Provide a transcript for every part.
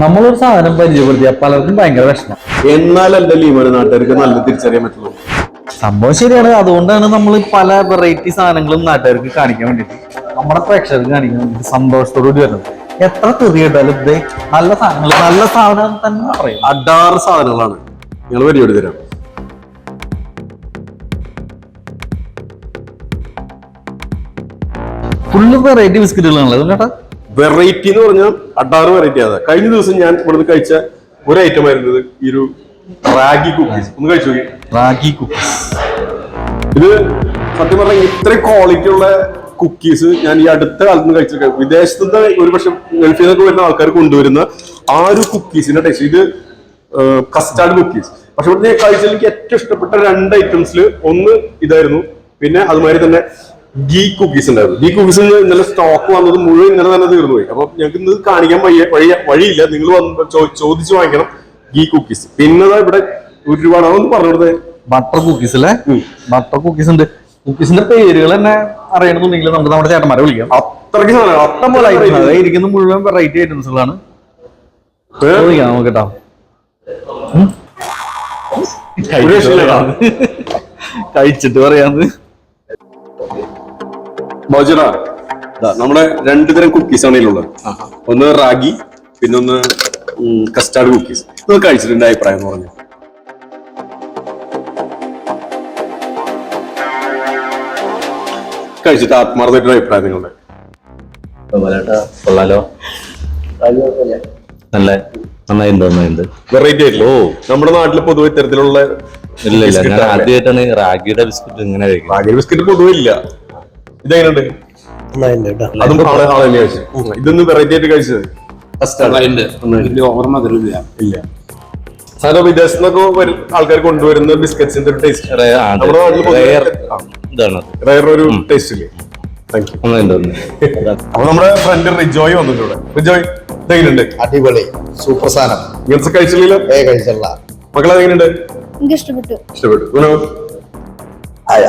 നമ്മളൊരു സാധനം പരിചയപ്പെടുത്തിയ പലർക്കും ഭയങ്കര വിഷമം. എന്റെ ലീമന് നാട്ടുകാർക്ക് നല്ല തിരിച്ചറിയാൻ പറ്റുള്ളൂ. സംഭവം ശരിയാണ്. അതുകൊണ്ടാണ് നമ്മൾ പല വെറൈറ്റി സാധനങ്ങളും നാട്ടുകാർക്ക് കാണിക്കാൻ വേണ്ടിയിട്ട് നമ്മുടെ പ്രേക്ഷകർക്ക് കാണിക്കാൻ വേണ്ടിയിട്ട് സന്തോഷത്തോടുകൂടി വരുന്നത്. എത്ര തെറിയിട്ടാലും ഇത് നല്ല സാധനങ്ങൾ നല്ല സാധനം തന്നെ പറയും. അഡാറ് സാധനങ്ങളാണ്. ഞങ്ങൾ പരിപാടി തരാം. ഫുള്ള് വെറൈറ്റി ബിസ്ക്കറ്റുകളാണല്ലോ ചേട്ടാ വെറൈറ്റി എന്ന് പറഞ്ഞാൽ അഡാറ് വെറൈറ്റി ആണ്. കഴിഞ്ഞ ദിവസം ഞാൻ ഇവിടുന്ന് കഴിച്ച ഒരു ഐറ്റം ആയിരുന്നത് ഈ ഒരു റാഗി കുക്കീസ് ഒന്ന് കഴിച്ചു നോക്കി. റാഗി കുക്കീസ് ഇത് സത്യം പറഞ്ഞാൽ ഇത്രയും ക്വാളിറ്റി ഉള്ള കുക്കീസ് ഞാൻ ഈ അടുത്ത കാലത്ത് നിന്ന് കഴിച്ചിട്ട് വിദേശത്ത് നിന്ന് ഒരു പക്ഷെ ഗൾഫിൽ നിന്നൊക്കെ വരുന്ന ആൾക്കാർ കൊണ്ടുവരുന്ന ആ ഒരു കുക്കീസിന്റെ ടേസ്റ്റ് ഇത് കസ്റ്റാർഡ് കുക്കീസ് പക്ഷെ ഇവിടെ ഞാൻ കഴിച്ചതിൽ എനിക്ക് ഏറ്റവും ഇഷ്ടപ്പെട്ട രണ്ട് ഐറ്റംസിൽ ഒന്ന് ഇതായിരുന്നു. പിന്നെ അതുമാതിരി തന്നെ ഗീ കുക്കീസ് ഉണ്ടായിരുന്നു. ഗീ കുക്കീസ് ഇന്നലെ സ്റ്റോക്ക് വന്നത് മുഴുവൻ ഇന്നലെ തന്നെ തീർന്നു പോയി. അപ്പൊ ഞങ്ങൾക്ക് ഇന്ന് കാണിക്കാൻ വയ്യ വഴി വഴിയില്ല. നിങ്ങൾ വന്ന് ചോദിച്ചു വാങ്ങിക്കണം ഗീ കുക്കീസ് പിന്നെ ഇവിടെ ഒരുപാട് അതൊന്ന് പറഞ്ഞു കൊടുത്തേ. ബട്ടർ കുക്കീസ് അല്ലേ ബട്ടർ കുക്കീസ് ഉണ്ട്. കുക്കീസിന്റെ പേരുകൾ തന്നെ അറിയണമെന്നുണ്ടെങ്കിൽ നമുക്ക് നമ്മുടെ ചേട്ടന്മാരെ വിളിക്കാം. അത്രയ്ക്ക് സാധനം പോലെ ഇരിക്കുന്ന മുഴുവൻ വെറൈറ്റി ഐറ്റംസുകളാണ് നമുക്ക് കേട്ടോ. കഴിച്ചിട്ട് പറയാന്ന് ബോജറ നമ്മുടെ രണ്ടു തരം കുക്കീസ് ആണ് ഇതിലുള്ളത് ഒന്ന് റാഗി പിന്നെ ഒന്ന് കസ്റ്റാർഡ് കുക്കീസ് ഇത് കഴിച്ചിട്ടുണ്ട് അഭിപ്രായം എന്ന് പറഞ്ഞു കഴിച്ചിട്ട് ആത്മാർത്ഥമായിട്ടൊരു അഭിപ്രായം നിങ്ങളുടെ. കൊള്ളാലോ. നല്ല നന്നായിട്ടുണ്ട് നന്നായിട്ടുണ്ട് വെറൈറ്റി ആയിട്ടില്ല? ഓ നമ്മുടെ നാട്ടിൽ പൊതുവെ ഇത്തരത്തിലുള്ള ഇല്ല ഇല്ല ഞാൻ. ആദ്യമായിട്ടാണ് റാഗിയുടെ ബിസ്ക്കറ്റ് ഇങ്ങനെ കഴിക്കുന്നത്. റാഗി ബിസ്ക്കറ്റ് പൊതുവെ ഇല്ല. ഇതെങ്ങനെയുണ്ട്? അതും ആളെ ആളെ തന്നെ കഴിച്ചത്. ഇതൊന്നും വെറൈറ്റി ആയിട്ട് കഴിച്ചത്? ഓർമ്മ ഇല്ല. സാധാരണ വിദേശത്ത് നിന്നൊക്കെ വരും ആൾക്കാർ കൊണ്ടുവരുന്ന ബിസ്ക്കറ്റ്സിന്റെ ഒരു ടേസ്റ്റ്. നമ്മുടെ നാട്ടിൽ റേയർ ഇതാണ് വേറൊരു ടേസ്റ്റ് ഇല്ലേ? അപ്പൊ നമ്മുടെ ഫ്രണ്ട് റിജോയ് വന്നിട്ടുണ്ട്. റിജോയ് ഇതെങ്ങനെയുണ്ട്? അടിപൊളി. സൂപ്പർ സാധനം. ഇങ്ങനത്തെ കഴിച്ചില്ലല്ലോ? ഏ കഴിച്ചല്ല മക്കളെ എങ്ങനെയുണ്ട് എനിക്ക് ഇഷ്ടപ്പെട്ടു. ഇഷ്ടപ്പെട്ടു.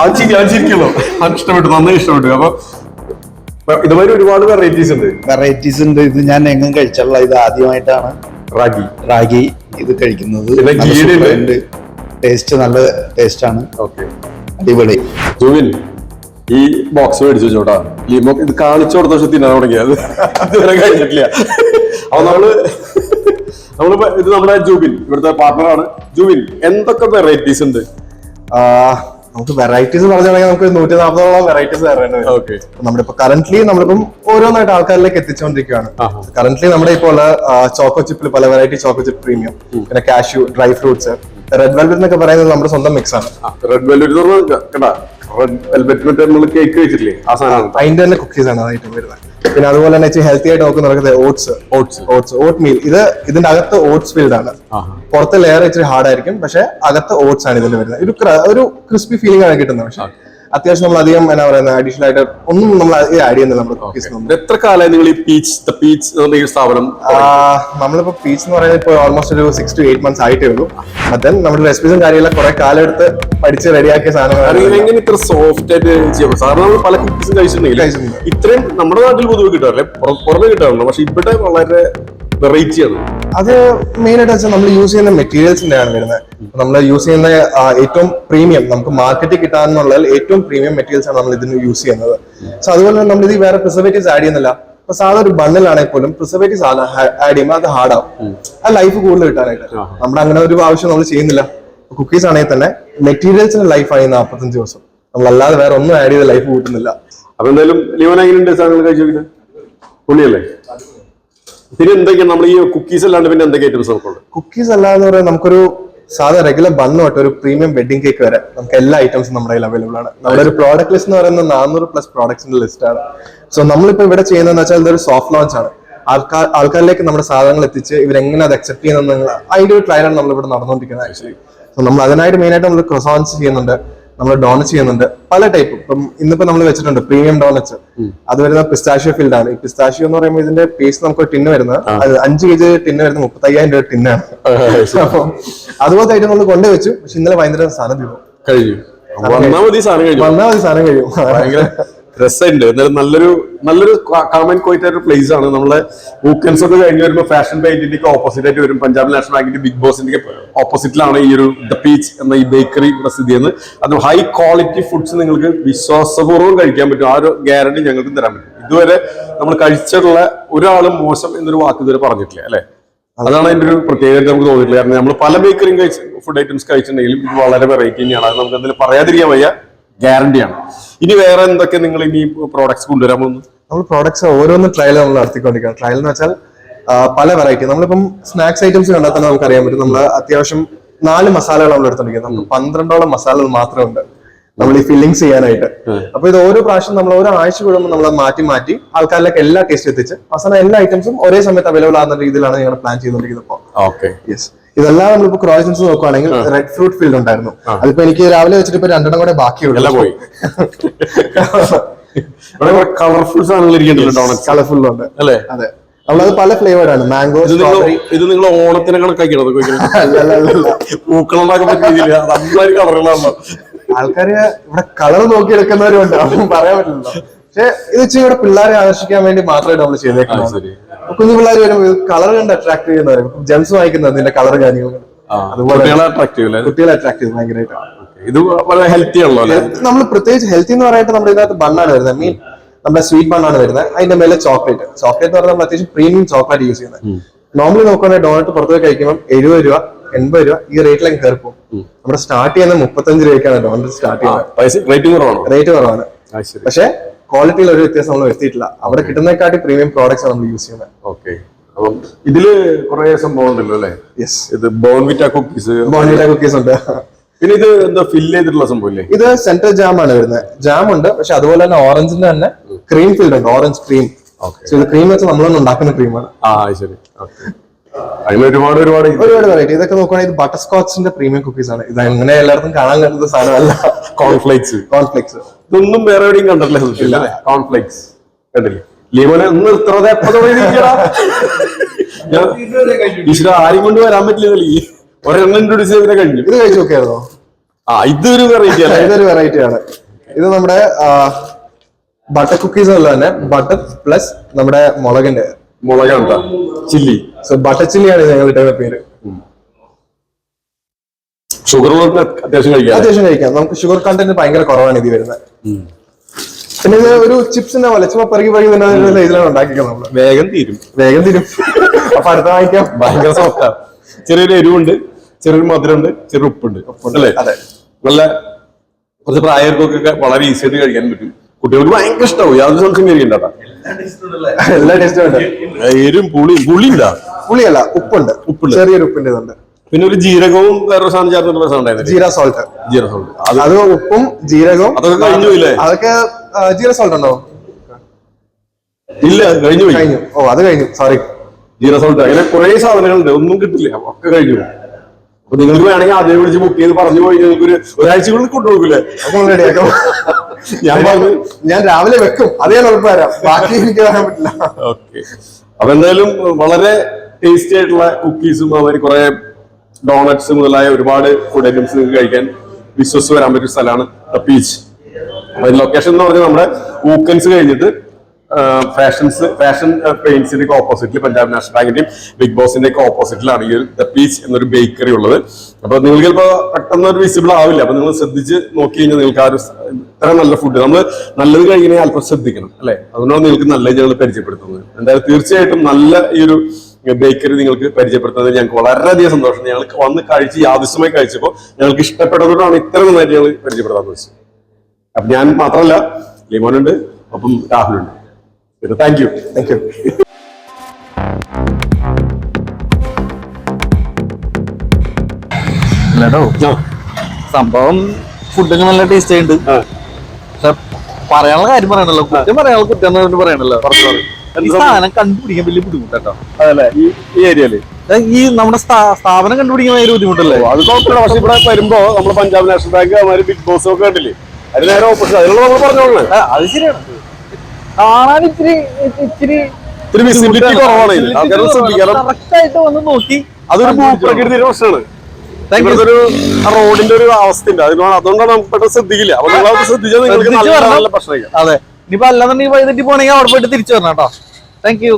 അവൻ ചിരി അവൻ ചിരിക്കല്ലോ അവൻ ഇഷ്ടപ്പെട്ടു നന്നായി ഇഷ്ടപ്പെട്ടു. അപ്പൊ ഇതുവരെ ഇതുമാതിരി ഒരുപാട് വെറൈറ്റീസ് ഉണ്ട്. വെറൈറ്റീസ് ഉണ്ട്. ഇത് ഞാൻ എങ്ങും കഴിച്ചുള്ള ഇത് ആദ്യമായിട്ടാണ്. റാഗി. റാഗി ഇത് കഴിക്കുന്നത്. ടേസ്റ്റ് നല്ല ടേസ്റ്റ് ആണ്. അടിപൊളി. ജൂവിൻ ഈ ബോക്സ് മേടിച്ചു ചോട്ടാ ലിമോ ഇത് കാണിച്ചു കൊടുത്ത പക്ഷെ തിന്നാൻ തുടങ്ങിയത് ഇതുവരെ കഴിഞ്ഞിട്ടില്ല അപ്പൊ നമ്മൾ നമ്മളിപ്പോ ഇത് നമ്മുടെ ജൂബിൻ ഇവിടുത്തെ പാർട്ണറാണ് ജൂബിൻ എന്തൊക്കെ വെറൈറ്റീസ് ഉണ്ട്? ആ, നമുക്ക് വെറൈറ്റീസ് പറഞ്ഞാണെങ്കിൽ നമുക്ക് നൂറ്റി നാൽപ്പതോളം വെറൈറ്റീസ് തരേണ്ടി വരും നമ്മളിപ്പോ കറന്റ്ലി നമ്മളിപ്പം ഓരോന്നായിട്ട് ആൾക്കാരിലേക്ക് എത്തിച്ചുകൊണ്ടിരിക്കുകയാണ്. കറന്റ്ലി നമ്മുടെ ഇപ്പോൾ ഉള്ള ചോക്കോ ചിപ്പിൽ പല വെറൈറ്റി ചോക്കോ ചിപ്പ് പ്രീമിയം പിന്നെ cashew dry fruits red velvet എന്നൊക്കെ പറയുന്നത് നമ്മുടെ സ്വന്തം മിക്സ് ആണ്. റെഡ് വെൽവെറ്റ് എന്ന് പറഞ്ഞാൽ കേട്ടാ റെഡ് വെൽവെറ്റ് മറ്റേ നമ്മൾ കേക്ക് വെച്ചിട്ടില്ലേ ആ അതിന്റെ തന്നെ കുക്കീസ് ആണ് അതായിട്ട് വരുന്നത്. പിന്നെ അതുപോലെ തന്നെ ഹെൽത്തി ആയിട്ട് നോക്കുന്ന oats oats oats oat meal ഇത് ഇതിന്റെ അകത്ത് ഓട്സ് ഫീൽഡ് ആണ്. പുറത്തെ ലെയർ ഇച്ചിരി ഹാർഡ് ആയിരിക്കും. പക്ഷെ അകത്ത് ഓട്സ് ആണ് ഇതിൽ വരുന്നത്. ഒരു ഒരു ക്രിസ്പി ഫീലിംഗ് ആണ് കിട്ടുന്നത് പക്ഷെ. അത്യാവശ്യം നമ്മൾ അധികം എന്നാ പറയുന്നത് അഡീഷണൽ ആയിട്ട് ഒന്നും നമ്മൾ ആഡ് ചെയ്യുന്നില്ല നമ്മുടെ കുക്കീസ് എത്ര കാലമായി നിങ്ങൾ ഈ പീച്ച് ദ പീച്ച് ഈ സ്ഥാപനം നമ്മളിപ്പോ പീച്ച് എന്ന് പറയുന്നത് ഇപ്പോൾ ഓൾമോസ്റ്റ് ഒരു സിക്സ് ടു എയ്റ്റ് മന്ത്സ് ആയിട്ടേ ഉള്ളൂ. അതെ നമ്മുടെ റെസിപ്പീസും കാര്യമെല്ലാം കുറെ കാലം എടുത്ത് പഠിച്ച് റെഡിയാക്കിയ സാധനങ്ങളാണ് എങ്ങനെ ഇത്ര സോഫ്റ്റ് ആയിട്ട് ചെയ്യാം സാധാരണ നമ്മൾ പല കുക്കീസും കഴിച്ചിട്ടുണ്ടെങ്കിൽ കഴിച്ചിട്ടുണ്ട്. ഇത്രയും നമ്മുടെ നാട്ടിൽ പൊതുവെ കിട്ടാറില്ല. പുറ- പുറമെ കിട്ടാറുണ്ട് പക്ഷെ ഇവിടെ വളരെ വെറൈറ്റി അത്. അത് മെയിൻ ആയിട്ട് വെച്ചാൽ നമ്മൾ യൂസ് ചെയ്യുന്ന മെറ്റീരിയൽസിന്റെ ആണ് വരുന്നത്. നമ്മൾ യൂസ് ചെയ്യുന്ന ഏറ്റവും പ്രീമിയം നമുക്ക് മാർക്കറ്റിൽ കിട്ടാനുള്ള ഏറ്റവും പ്രീമിയം മെറ്റീരിയൽസ് ആണ് നമ്മൾ ഇതിന് യൂസ് ചെയ്യുന്നത്. സോ അതുപോലെ തന്നെ നമ്മൾ ഇത് വേറെ പ്രിസർവേറ്റീവ്സ് ആഡ് ചെയ്യുന്നില്ല. ഇപ്പൊ സാധാ ഒരു ബണ്ണിലാണെങ്കിൽ പോലും പ്രിസർവേറ്റീവ്സ് ആഡ് ചെയ്യുമ്പോൾ അത് ഹാർഡാവും ആ ലൈഫ് കൂടുതൽ കിട്ടാനായിട്ട്. നമ്മുടെ അങ്ങനെ ഒരു ആവശ്യം നമ്മൾ ചെയ്യുന്നില്ല. കുക്കീസ് ആണെങ്കിൽ തന്നെ മെറ്റീരിയൽസിന്റെ ലൈഫ് ആയി നാൽപ്പത്തഞ്ച് ദിവസം. നമ്മൾ അല്ലാതെ വേറെ ഒന്നും ആഡ് ചെയ്ത് ലൈഫ് കൂട്ടുന്നില്ല. അപ്പൊ എന്തായാലും ലിവൻ എങ്ങനെയുണ്ട് സാധനങ്ങൾ കഴിച്ചു പുള്ളിയല്ലേ? പിന്നെ എന്തൊക്കെയാണ് നമ്മൾ ഈ കുക്കീസ് അല്ലാണ്ട് പിന്നെ എന്തൊക്കെ ഐറ്റംസ് നമുക്കുണ്ട്? കുക്കീസ് അല്ലാതെ പറയാൻ നമുക്കൊരു സാധാ റെഗുലർ ബണ്ണ് തൊട്ട് ഒരു പ്രീമിയം വെഡിങ് കേക്ക് വരെ നമുക്ക് എല്ലാ ഐറ്റംസും നമ്മുടെ കയ്യിൽ അവൈലബിൾ ആണ്. നമ്മുടെ ഒരു പ്രോഡക്റ്റ് ലിസ്റ്റ് എന്ന് പറയുന്നത് നാനൂറ് പ്ലസ് പ്രോഡക്ട്സിന്റെ ലിസ്റ്റ് ആണ്. സോ നമ്മളിപ്പോ ഇവിടെ ചെയ്യുന്നതെന്ന് വെച്ചാൽ ഇതൊരു സോഫ്റ്റ് ലോഞ്ച് ആണ്. ആൾക്കാർ ആൾക്കാരിലേക്ക് നമ്മുടെ സാധനങ്ങൾ എത്തിച്ച് ഇവരെങ്ങനെ അത് അക്സെപ്റ്റ് ചെയ്യുന്നത് അതിന്റെ ഒരു ട്രയലാണ് നമ്മൾ ഇവിടെ നടന്നുകൊണ്ടിരിക്കുന്നത് ആക്ച്വലി സോ നമ്മൾ അതിനായിട്ട് മെയിൻ ആയിട്ട് നമ്മൾ ക്രൊസോൺസ് ചെയ്യുന്നുണ്ട്. നമ്മൾ ഡോണറ്റ്സ് ചെയ്യുന്നുണ്ട്. പല ടൈപ്പ് ഇപ്പം ഇന്നിപ്പോ നമ്മൾ വെച്ചിട്ടുണ്ട് പ്രീമിയം ഡോണറ്റ്സ് അത് വരുന്ന പിസ്താഷ്യോ ഫീൽഡ് ആണ്. ഈ പിസ്താഷ്യോ എന്ന് പറയുമ്പോൾ ഇതിന്റെ പേസ് നമുക്ക് ടിന്ന് വരുന്നത്. അത് അഞ്ച് കെ ജി ടിന്ന് വരുന്ന മുപ്പത്തയ്യായിരം രൂപ ടിന്നാണ് അപ്പം അതുപോലത്തെ ഐറ്റം നമ്മൾ കൊണ്ടുവച്ചു പക്ഷെ ഇന്നലെ വൈകുന്നേരം സാധനം തീർന്നു കഴിഞ്ഞു. വന്നാ മതി സാധനം കഴിഞ്ഞു. വന്നാൽ മതി സാധനം കഴിയും രസമുണ്ട് എന്നാലും നല്ലൊരു നല്ലൊരു കാമൻ കോയിറ്റ് ഒരു പ്ലേസ് ആണ്. നമ്മളെ ഊക്കൻസ് ഒക്കെ കഴിഞ്ഞ് വരുമ്പോൾ ഫാഷൻ പെയിന്റിന്റെ ഒക്കെ ഓപ്പോസിറ്റ് ആയിട്ട് വരും. പഞ്ചാബ് നാഷണൽ ബാങ്കിന്റെ ബിഗ് ബോസിന്റെ ഓപ്പോസിറ്റിലാണ് ഈ ഒരു ദ പീച്ച് എന്ന ഈ ബേക്കറി പ്രസിദ്ധി ചെയ്യുന്നത്. അത് ഹൈ ക്വാളിറ്റി ഫുഡ്സ് നിങ്ങൾക്ക് വിശ്വാസപൂർവം കഴിക്കാൻ പറ്റും. ആ ഒരു ഗ്യാരണ്ടി ഞങ്ങൾക്ക് തരാൻ പറ്റും. ഇതുവരെ നമ്മൾ കഴിച്ചിട്ടുള്ള ഒരാളും മോശം എന്നൊരു വാക്ക് ഇതുവരെ പറഞ്ഞിട്ടില്ല അല്ലേ? അതാണ് അതിന്റെ ഒരു പ്രത്യേകത നമുക്ക് തോന്നിയിട്ടില്ല കാരണം നമ്മൾ പല ബേക്കറിയും കഴിച്ച് ഫുഡ് ഐറ്റംസ് കഴിച്ചിട്ടുണ്ടെങ്കിലും ഇത് വളരെ വെറൈറ്റി തന്നെയാണ്. അത് നമുക്ക് എന്തെങ്കിലും പറയാതിരിക്കാൻ വയ്യ. ഗ്യാരണ്ടിയാണ് ഇനി വേറെ എന്തൊക്കെ നിങ്ങൾ ഇനി പ്രോഡക്ട്സ് കൊണ്ടുവരാൻ പോകുന്നു? നമ്മൾ പ്രോഡക്ട്സ് ഓരോന്നും ട്രയൽ നമ്മൾ നടത്തിക്കൊണ്ടിരിക്കുകയാണ്. ട്രയൽ എന്ന് വെച്ചാൽ പല വെറൈറ്റി നമ്മളിപ്പം സ്നാക്സ് ഐറ്റംസ് കണ്ടാൽ തന്നെ നമുക്ക് അറിയാൻ പറ്റും. നമ്മൾ അത്യാവശ്യം നാല് മസാലകൾ നമ്മൾ എടുത്തിരിക്കുന്നത് നമുക്ക് പന്ത്രണ്ടോളം മസാലകൾ മാത്രമുണ്ട്. നമ്മൾ ഈ ഫില്ലിങ്സ് ചെയ്യാനായിട്ട്. അപ്പൊ ഇത് ഓരോ പ്രാവശ്യം നമ്മൾ ഓരോ ആഴ്ച കൂടുമ്പോൾ നമ്മൾ മാറ്റി മാറ്റി ആൾക്കാരിലേക്ക് എല്ലാ ടേസ്റ്റ് എത്തിച്ച് അവസാനം എല്ലാ ഐറ്റംസും ഒരേ സമയത്ത് അവൈലബിൾ ആകുന്ന രീതിയിലാണ് ഞങ്ങൾ പ്ലാൻ ചെയ്തുകൊണ്ടിരിക്കുന്നത് ഇപ്പോൾ ഓക്കെ യെസ് ഇതെല്ലാം നമ്മളിപ്പോ ക്രോയിസൻസ് നോക്കുവാണെങ്കിൽ റെഡ് ഫ്രൂട്ട് ഫീൽഡ് ഉണ്ടായിരുന്നു. അതിപ്പോ എനിക്ക് രാവിലെ വെച്ചിട്ട് ഇപ്പൊ രണ്ടെണ്ണം കൂടെ ബാക്കിയുള്ളൂ. പോയി. കളർഫുൾ സാധനങ്ങൾ കളർഫുൾ ഉണ്ട്. അല്ലേ? അതെ. നമ്മളത് പല ഫ്ലേവേർഡ് ആണ്. മാംഗോ ഇത് നിങ്ങൾ ഓണത്തിനെ കണക്കാക്കിയത് പൂക്കളുണ്ടാക്കാൻ പറ്റിയ ആൾക്കാർ ആൾക്കാര് ഇവിടെ കളർ നോക്കി എടുക്കുന്നവരുണ്ട് പറയാൻ പറ്റില്ലല്ലോ. പക്ഷെ ഇത് ഇച്ചിരി പിള്ളേരെ ആകർഷിക്കാൻ വേണ്ടി മാത്രമേ നമ്മൾ ചെയ്തേക്കുന്നത്. കുഞ്ഞു പിള്ളേർ വരുമ്പോൾ കളർ കണ്ട് അട്രാക്ട് ചെയ്യുന്നവരും ജെംസ് വാങ്ങിക്കുന്നത് ഇതിന്റെ കളർ കാര്യങ്ങൾ അതുപോലെ കുട്ടികളെ അട്രാക്ട് ഇത് വളരെ ഹെൽത്തി നമ്മൾ പ്രത്യേകിച്ച് ഹെൽത്തി എന്ന് പറയുന്നത് നമ്മുടെ ഇതിനകത്ത് ബണ്ണാണ് വരുന്നത്. മീൻ നമ്മുടെ സ്വീറ്റ് ബണ്ണാണ് വരുന്നത്. അതിന്റെ മേലെ ചോക്ലേറ്റ് ചോക്ലേറ്റ് എന്ന് പറഞ്ഞാൽ നമ്മൾ അത്യാവശ്യം പ്രീമിയം ചോക്ലേറ്റ് യൂസ് ചെയ്യുന്നത്. നോർമലി നോക്കുകയാണെങ്കിൽ ഡോണറ്റ് പുറത്ത് കഴിക്കുമ്പോൾ എഴുപത് രൂപ എൺപത് രൂപ ഈ റേറ്റിലേക്ക് കയറി പോകും നമ്മുടെ സ്റ്റാർട്ട് ചെയ്യുന്ന മുപ്പത്തഞ്ച് രൂപയ്ക്കാണ് ഡോണറ്റ് സ്റ്റാർട്ട് ചെയ്യുന്നത്. റേറ്റ് റേറ്റിംഗ് റേറ്റ് കുറവാണ്. പക്ഷെ ക്വാളിറ്റിയിൽ ഒരു വ്യത്യാസം നമ്മൾ വരുത്തിയിട്ടില്ല. അവിടെ കിട്ടുന്നതിനെക്കാട്ടി പ്രീമിയം പ്രോഡക്ട്സ് നമ്മൾ യൂസ് ചെയ്യുന്നത്. ഓക്കെ അപ്പം ഇതിൽ കുറെ സംഭവം ഉണ്ടല്ലോ അല്ലേ? യെസ് ഇത് ബോൺവിറ്റ കുക്കീസ് ബോൺവിറ്റ കുക്കീസ് ഉണ്ട്. പിന്നെ ഇത് എന്താ ഫില്ല് ചെയ്തിട്ടുള്ള സംഭവം ഇല്ലേ? ഇത് സെന്റർ ജാം ആണ് വരുന്നത്. ജാം ഉണ്ട് പക്ഷെ അതുപോലെ തന്നെ ഓറഞ്ചിന്റെ തന്നെ ക്രീം ഫിൽഡ് ഉണ്ട്. ഓറഞ്ച് ക്രീം ക്രീം വെച്ച് നമ്മളൊന്നും ഉണ്ടാക്കുന്ന ക്രീമാണ് ആ ശരി. ഓക്കെ അതിന് ഒരുപാട് ഒരുപാട് ഒരുപാട് വെറൈറ്റി ഇതൊക്കെ നോക്കുകയാണെങ്കിൽ ഇത് ബട്ടർ സ്കോച്ചിന്റെ പ്രീമിയം കുക്കീസ് ആണ്. ഇത് അങ്ങനെ എല്ലാവർക്കും കാണാൻ കഴിയുന്ന സാധനമല്ല. കോൺഫ്ലേക്സ് കോൺഫ്ലേക്സ് ഇതൊന്നും വേറെ എവിടെയും കണ്ടിട്ടില്ല കോൺഫ്ലേക്സ് കണ്ടില്ലേ? ലീമോനെ ഒന്ന് നിർത്തണത് എപ്പോ ഈശ്വര ആരും കൊണ്ട് വരാൻ പറ്റില്ല ഒരെണ്ണം ഇൻട്രോഡ്യൂസ് ചെയ്തതിനെ കഴിഞ്ഞു. ഇത് കഴിച്ചു നോക്കിയായിരുന്നോ? ആ ഇതൊരു വെറൈറ്റി ആണ് ഇതൊരു വെറൈറ്റി ആണ്. ഇത് നമ്മുടെ ബട്ടർ കുക്കീസ് അല്ല തന്നെ. ബട്ടർ പ്ലസ് നമ്മുടെ മുളകിന്റെ. മുളകണ്ട ചില്ലി. സോ ബട്ടർ ചില്ലിയാണ് ഞങ്ങൾ ഇട്ട പേര്. ഷുഗർ അത്യാവശ്യം കഴിക്കാം അത്യാവശ്യം കഴിക്കാം. നമുക്ക് ഷുഗർ കണ്ടന്റ് ഭയങ്കര കുറവാണ് ഇത് വരുന്നത്. പിന്നെ ഇത് ഒരു ചിപ്സിന്റെ പോലെ ചുമ പെറുകി പെറുകി തന്നെ ഇതിലാണ് ഉണ്ടാക്കിക്കുന്നത് നമ്മൾ. വേഗം തീരും. വേഗം തീരും. അപ്പൊ അടുത്ത വാങ്ങിക്കാം. ഭയങ്കര സോഫ്റ്റാണ് ചെറിയൊരു എരിവുണ്ട് ചെറിയൊരു മധുരമുണ്ട് ചെറിയ ഉപ്പുണ്ട്. അല്ലേ? അതെ. നല്ല കുറച്ച് പ്രായർക്കൊക്കെ വളരെ ഈസി ആയിട്ട് കഴിക്കാൻ പറ്റും. കുട്ടികൾക്ക് ഭയങ്കര ഇഷ്ടമാവും യാതൊരു സംശയം കഴിക്കണ്ട എല്ലാ ടേസ്റ്റും ഉണ്ട് എരും പുളി പുളിയില്ല. പുളിയല്ല ഉപ്പുണ്ട്. ഉപ്പുണ്ട്. ചെറിയൊരു ഉപ്പിന്റെ ഇതുണ്ട്. പിന്നെ ഒരു ജീരകവും വേറൊരു സാധനം ചേർന്നിട്ടുള്ള സാധനം ജീര സോൾട്ട് ജീരകം സോൾട്ട് അത് ഉപ്പും ജീരകവും അതൊക്കെ കഴിഞ്ഞു ഇല്ലേ? അതൊക്കെ ജീര സോൾട്ട് ഉണ്ടോ? ഇല്ല കഴിഞ്ഞു കഴിഞ്ഞു. ഓ അത് കഴിഞ്ഞു. സോറി ജീര സോൾട്ട് അങ്ങനെ കുറെ സാധനങ്ങളുണ്ട് ഒന്നും കിട്ടില്ല ഒക്കെ കഴിഞ്ഞു. അപ്പൊ നിങ്ങൾക്ക് വേണമെങ്കിൽ അതേ വിളിച്ച് ബുക്ക് ചെയ്ത് പറഞ്ഞു പോയി. നിങ്ങൾക്ക് ഒരു ഒരാഴ്ചക്കുള്ളിൽ കൊണ്ടുപോകൂലേ അതൊക്കെ റെഡിയാക്കാം ഞാൻ പറഞ്ഞു ഞാൻ രാവിലെ വെക്കും. അതേ ഉറപ്പ് തരാം. ബാക്കി എനിക്ക് പറയാൻ പറ്റില്ല. ഓക്കെ അപ്പൊ എന്തായാലും വളരെ ടേസ്റ്റി ആയിട്ടുള്ള കുക്കീസും അതുമാതിരി കുറെ ഡോണറ്റ്സ് മുതലായ ഒരുപാട് ഫുഡ് ഐറ്റംസ് നിങ്ങൾക്ക് കഴിക്കാൻ വിശ്വസിച്ച് വരാൻ പറ്റിയ സ്ഥലമാണ്. പീച്ച് അപ്പൊ ലൊക്കേഷൻ എന്ന് പറഞ്ഞാൽ നമ്മുടെ ഊക്കൻസ് കഴിഞ്ഞിട്ട് ഫാഷൻസ് ഫാഷൻ പെയിന്റ്സിന്റെ ഒക്കെ ഓപ്പോസിറ്റിൽ പഞ്ചാബ് നാഷണൽ ബാങ്കിന്റെയും ബിഗ് ബോസിന്റെ ഒക്കെ ഓപ്പോസിറ്റിലാണ് ഈ ദ പീച്ച് എന്നൊരു ബേക്കറി ഉള്ളത്. അപ്പൊ നിങ്ങൾക്ക് ഇപ്പൊ പെട്ടെന്ന് ഒരു വിസിബിൾ ആവില്ല. അപ്പൊ നിങ്ങൾ ശ്രദ്ധിച്ച് നോക്കി കഴിഞ്ഞാൽ നിങ്ങൾക്ക് ആ ഒരു ഇത്ര നല്ല ഫുഡ് നമ്മൾ നല്ലത് കഴിക്കണേ അല്പം ശ്രദ്ധിക്കണം അല്ലെ? അതുകൊണ്ടാണ് നിങ്ങൾക്ക് നല്ല ഞങ്ങൾ പരിചയപ്പെടുത്തുന്നത്. എന്തായാലും തീർച്ചയായിട്ടും നല്ല ഈ ഒരു ബേക്കറി നിങ്ങൾക്ക് പരിചയപ്പെടുത്തുന്നത് ഞങ്ങൾക്ക് വളരെയധികം സന്തോഷം ഞങ്ങൾക്ക് വന്ന് കഴിച്ച് യാദൃശ്യമായി കഴിച്ചപ്പോൾ ഞങ്ങൾക്ക് ഇഷ്ടപ്പെട്ടതുകൊണ്ടാണ് ഇത്ര നന്നായിട്ട് ഞങ്ങൾ പരിചയപ്പെടുത്താന്ന് വെച്ചത് അപ്പൊ ഞാൻ മാത്രമല്ല ലിമോനുണ്ട് ഒപ്പം രാഹുലുണ്ട്. താങ്ക് യു താങ്ക് യു അല്ലടോ സംഭവം ഫുഡൊക്കെ നല്ല ടേസ്റ്റ് ഉണ്ട്. പക്ഷെ പറയാനുള്ള കാര്യം പറയണല്ലോ. കുറ്റം പറയാനുള്ള കുറ്റം പറയണല്ലോ. ഈ സാധനം കണ്ടുപിടിക്കാൻ വലിയ ബുദ്ധിമുട്ടോ അതല്ലേ? ഈ ഈ ഏരിയയിൽ? ഈ നമ്മുടെ സ്ഥാപനം കണ്ടുപിടിക്കാൻ വലിയ ബുദ്ധിമുട്ടല്ലേ? അത് കുഴപ്പമില്ല. പക്ഷെ ഇവിടെ വരുമ്പോ നമ്മൾ Punjab national bank big boss ഒക്കെ കണ്ടില്ലേ? അതിന് നേരെ ഓപ്പോസിറ്റ് അതിനുള്ള നമ്മൾ പറഞ്ഞോളൂ അത് ശരിയാണ്. കാണാൻ ഇച്ചിരി ഇച്ചിരി വിസിബിലിറ്റി കുറവാണ്. കറക്റ്റ് ആയിട്ട് വന്ന് നോക്കി. അതൊരു ഭൂപ്രകൃതിയുടെ പ്രശ്നമാണ് ഒരു റോഡിന്റെ ഒരു അവസ്ഥ ഉണ്ട് അതിനോട് അതുകൊണ്ടാണ് നമുക്ക് പെട്ടെന്ന് ശ്രദ്ധിക്കില്ല. അപ്പൊ നിങ്ങൾ അത് ശ്രദ്ധിച്ചാൽ നിങ്ങൾക്ക് നല്ല അതെ. ഇനിയിപ്പോ അല്ലാന്നുണ്ടെങ്കിൽ വൈകിട്ട് പോണെങ്കിൽ അവിടെ പോയിട്ട് തിരിച്ചു വരണം കേട്ടോ. Thank you